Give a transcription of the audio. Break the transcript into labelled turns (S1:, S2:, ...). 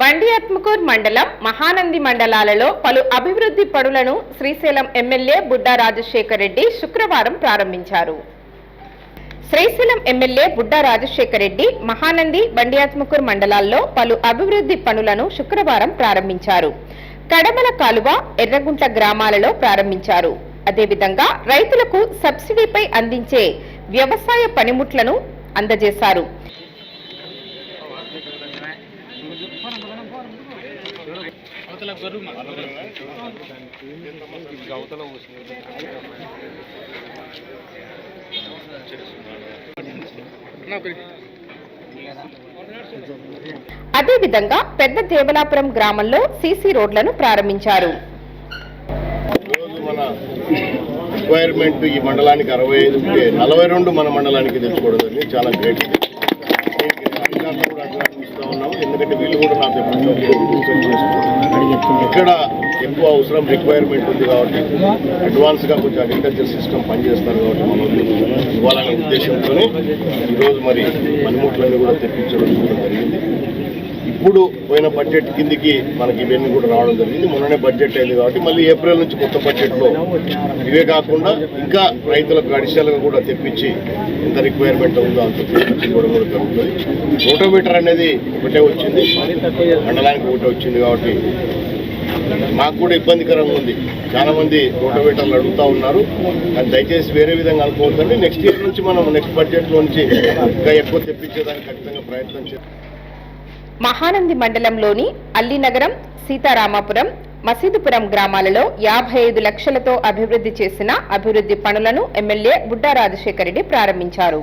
S1: బండియాత్మకూర్ మండలం మహానంది మండలాలలో పలు అభివృద్ధి పనులను శ్రీశైలం ఎమ్మెల్యే బుడ్డా రాజశేఖర్ రెడ్డి శుక్రవారం ప్రారంభించారు. శ్రీశైలం ఎమ్మెల్యే బుడ్డా రాజశేఖర్ రెడ్డి మహానంది బండియాత్మకూర్ మండలాల్లో పలు అభివృద్ధి పనులను శుక్రవారం ప్రారంభించారు. కడమల కాలువ ఎర్రగుంట్ల గ్రామాలలో ప్రారంభించారు. అదేవిధంగా రైతులకు సబ్సిడీపై అందించే వ్యవసాయ పనిముట్లను అందజేశారు. అదేవిధంగా పెద్ద దేవలాపురం గ్రామంలో సీసీ రోడ్లను ప్రారంభించారు.
S2: రిక్వైర్మెంట్ ఈ మండలానికి అరవై ఐదు ఉంటే నలభై రెండు మన మండలానికి తెచ్చుకోవడం చాలా గ్రేట్ కూడా అభినందిస్తూ ఉన్నాము. ఎందుకంటే వీళ్ళు కూడా నాతో. ఇక్కడ ఎక్కువ అవసరం రిక్వైర్మెంట్ ఉంది కాబట్టి అడ్వాన్స్గా కొంచెం అగ్రికల్చర్ సిస్టమ్ పనిచేస్తారు కాబట్టి మనం ఇవ్వాలనే ఉద్దేశంతో ఈరోజు మరి పనిముట్లన్నీ కూడా తెప్పించడం కూడా జరిగింది. ఇప్పుడు పోయిన బడ్జెట్ కిందికి మనకి ఇవన్నీ కూడా రావడం జరిగింది. మొన్ననే బడ్జెట్ అయింది కాబట్టి మళ్ళీ ఏప్రిల్ నుంచి కొత్త బడ్జెట్లో ఇవే కాకుండా ఇంకా రైతులకు అడిషనల్గా కూడా తెప్పించి ఎంత రిక్వైర్మెంట్ ఉందో అంత తెప్పించుకోవడం కూడా కూడా జరుగుతుంది. రోటోమీటర్ అనేది ఒకటే వచ్చింది. మండలానికి ఒకటే వచ్చింది కాబట్టి మాకు కూడా ఇబ్బందికరంగా ఉంది. చాలా మంది రోటోవేటర్లు అడుగుతా ఉన్నారు. కానీ దయచేసి వేరే విధంగా అనుకోవద్దండి. నెక్స్ట్ ఇయర్ నుంచి మనం నెక్స్ట్ బడ్జెట్లో నుంచి ఇంకా ఎక్కువ తెప్పించేదానికి ఖచ్చితంగా ప్రయత్నం చేస్తాం
S1: మహానంది మండలంలోని అల్లినగరం సీతారామాపురం మసీదుపురం గ్రామాలలో యాభై ఐదు లక్షలతో అభివృద్ధి చేసిన అభివృద్ధి పనులను ఎమ్మెల్యే బుడ్డా రాజశేఖర రెడ్డి ప్రారంభించారు.